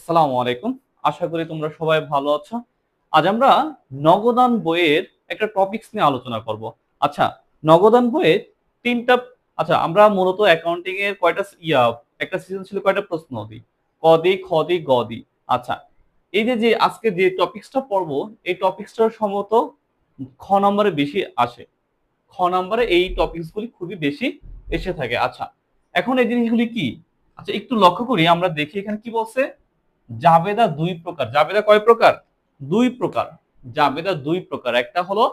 আসসালামু আলাইকুম। আশা করি তোমরা সবাই ভালো আছো। আজ আমরা নগদান বইয়ের একটা টপিকস নিয়ে আলোচনা করব। আচ্ছা নগদান বইয়ের তিনটা আচ্ছা আমরা মূলত অ্যাকাউন্টিং এর কয়টা ইয়া, একটা সিজন ছিল কয়টা প্রশ্ন দিই। দি খ দি গ দি আচ্ছা এই যে যে আজকে যে টপিকসটা পড়ব, এই টপিকসটা সম্ভবত খ নম্বরে বেশি আসে। খ নম্বরে এই টপিকসগুলি খুবই বেশি এসে থাকে। আচ্ছা এখন এই জিনিসগুলি কি? আচ্ছা একটু লক্ষ্য করি, আমরা দেখি এখানে কি বলছে। জাবেদা দুই প্রকার। জাবেদা কয় প্রকার? দুই প্রকার। জাবেদা দুই প্রকার। একটা হলো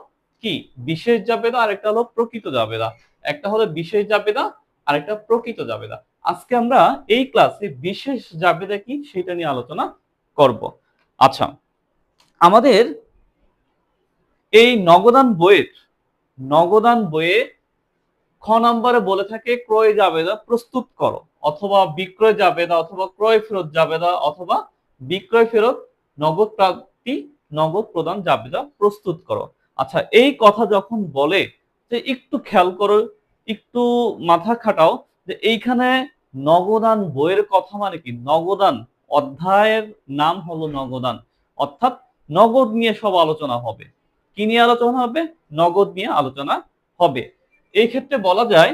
কি? বিশেষ জাবেদা আর একটা হলো প্রকৃত জাবেদা। একটা হলো বিশেষ জাবেদা আর একটা প্রকৃত জাবেদা। আজকে আমরা এই ক্লাসে বিশেষ জাবেদা কি সেটা নিয়ে আলোচনা করব। আচ্ছা আমাদের এই নগদান বইয়ের, নগদান বইয়ে খ নম্বরে বলে থাকে, ক্রয় জাবেদা প্রস্তুত করো। অথবা বিক্রয় জাবেদা, অথবা ক্রয় ফেরত জাবেদা, অথবা বিক্রয় ফেরত, নগদ প্রাপ্তি, নগদ প্রদান জাবেদা প্রস্তুত করো। আচ্ছা এই কথা যখন বলে, যে একটু খেয়াল করো, একটু মাথা খাটাও, যে এইখানে নগদান বইয়ের কথা মানে কি? নগদান, অধ্যায়ের নাম হলো নগদান। অর্থাৎ নগদ নিয়ে সব আলোচনা হবে। কি নিয়ে আলোচনা হবে? নগদ নিয়ে আলোচনা হবে। এই ক্ষেত্রে বলা যায়,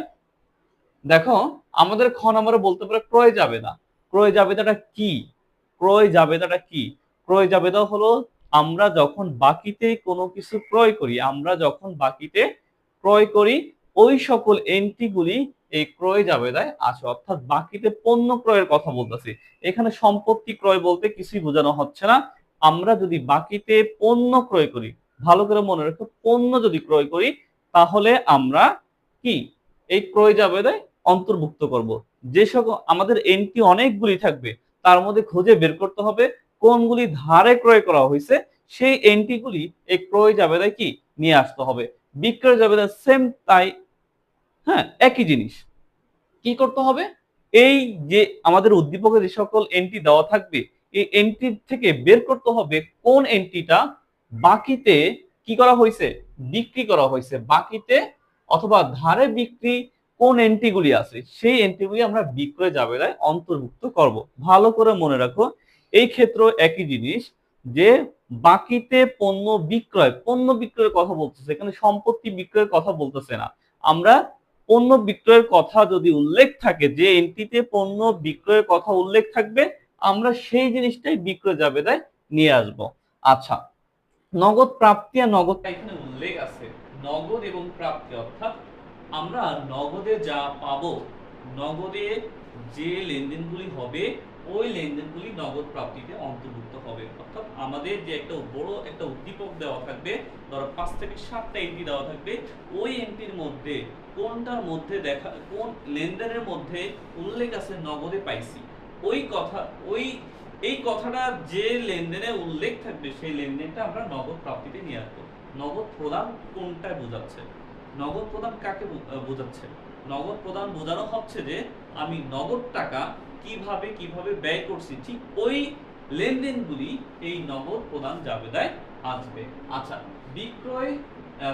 দেখো, আমাদের খ নম্বরে বলতে পারে ক্রয় জাবেদা ক্রয় জাবেদাটা কি? ক্রয় জাবেদাটা কি? ক্রয় জাবেদা হলো আমরা যখন বাকিতে কোনো কিছু ক্রয় করি, আমরা যখন বাকিতে ক্রয় করি, ওই সকল এন্ট্রিগুলি এই ক্রয় জাবেদায় আসে। অর্থাৎ বাকিতে পণ্য ক্রয়ের কথা বলতেছি। এখানে সম্পত্তি ক্রয় বলতে কিছুই বোঝানো হচ্ছে না। আমরা যদি বাকিতে পণ্য ক্রয় করি, ভালো করে মনে রাখো, পণ্য যদি ক্রয় করি, তাহলে আমরা কি? এই ক্রয় জাবেদায় অন্তর্ভুক্ত করব। যে সকল, আমাদের এন্ট্রি অনেকগুলি থাকবে। তার মধ্যে খুঁজে বের করতে হবে কোনগুলি ধারে ক্রয় করা হয়েছে, সেই এন্ট্রিগুলি এই ক্রয় জাবেদায় কি নিয়ে আসতে হবে। বিক্রয় জাবেদা সেম তাই হ্যাঁ একই জিনিস। কি করতে হবে? এই যে আমাদের উদ্দীপকে যে সকল এন্ট্রি দেওয়া থাকবে, এই এন্ট্রি থেকে বের করতে হবে কোন এন্ট্রিটা বাকিতে কি করা হয়েছে? বিক্রি করা হয়েছে। বাকিতে অথবা ধারে বিক্রি কোন এন্ট্রিগুলি আছে, সেই এন্ট্রিগুলি আমরা বিক্রয় জাবেদায় অন্তর্ভুক্ত করব। ভালো করে মনে রাখো, এই ক্ষেত্রে একই জিনিস যে বাকিতে পণ্য বিক্রয়, পণ্য বিক্রয়ের কথা বলতেছে, এখানে সম্পত্তি বিক্রয়ের কথা বলতেছে না। আমরা পণ্য বিক্রয়ের কথা যদি উল্লেখ থাকে, যে এন্ট্রিতে পণ্য বিক্রয়ের কথা উল্লেখ থাকবে, আমরা সেই জিনিসটাই বিক্রয় জাবেদায় নিয়ে আসব। আচ্ছা নগদ প্রাপ্তি আর নগদ এখানে উল্লেখ আছে, নগদ এবং প্রাপ্তি অর্থাৎ আমরা নগদে যা পাবো, নগদে যে লেনদেনগুলি হবে, ওই লেনদেনগুলি নগদ প্রাপ্তিতে অন্তর্ভুক্ত হবে। অর্থাৎ আমাদের যে একটা বড় একটা উদ্দীপক দেওয়া থাকবে, ধরো পাঁচ থেকে সাতটা এন্ট্রি দেওয়া থাকবে, ওই এন্ট্রির মধ্যে কোনটার মধ্যে দেখা, কোন লেনদেনের মধ্যে উল্লেখ আছে নগদে পাইছি, ওই কথা, ওই, এই কথাটা যে লেনদেনে উল্লেখ থাকবে, সেই লেনদেনটা আমরা নগদ প্রাপ্তিতে নিয়ে আসব। নগদ প্রদান কোনটা বোঝাচ্ছে? নগদ প্রদান কাকে বোঝাচ্ছে? নগদ প্রদান বোঝানো হচ্ছে যে, আমি নগদ টাকা কীভাবে কীভাবে ব্যয় করছি, ঠিক ওই লেনদেনগুলি এই নগদ প্রদান জাবেদায় আসবে। আচ্ছা বিক্রয়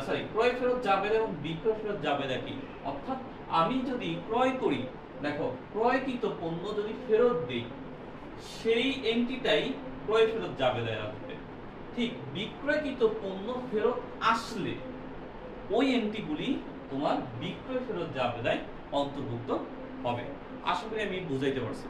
সরি ক্রয় ফেরত জাবেদা এবং বিক্রয় ফেরত জাবেদা কি? অর্থাৎ আমি যদি ক্রয় করি, দেখো, ক্রয়কৃত পণ্য যদি ফেরত দিই, সেই এন্ট্রিটাই ক্রয় ফেরত জাবেদায় আসবে। ঠিক বিক্রয়কৃত পণ্য ফেরত আসলে ওই এন্ট্রিগুলি তোমার বিক্রয় ফেরত যা বেদায় অন্তর্ভুক্ত হবে। আশা করি আমি বুঝাইতে পারছি।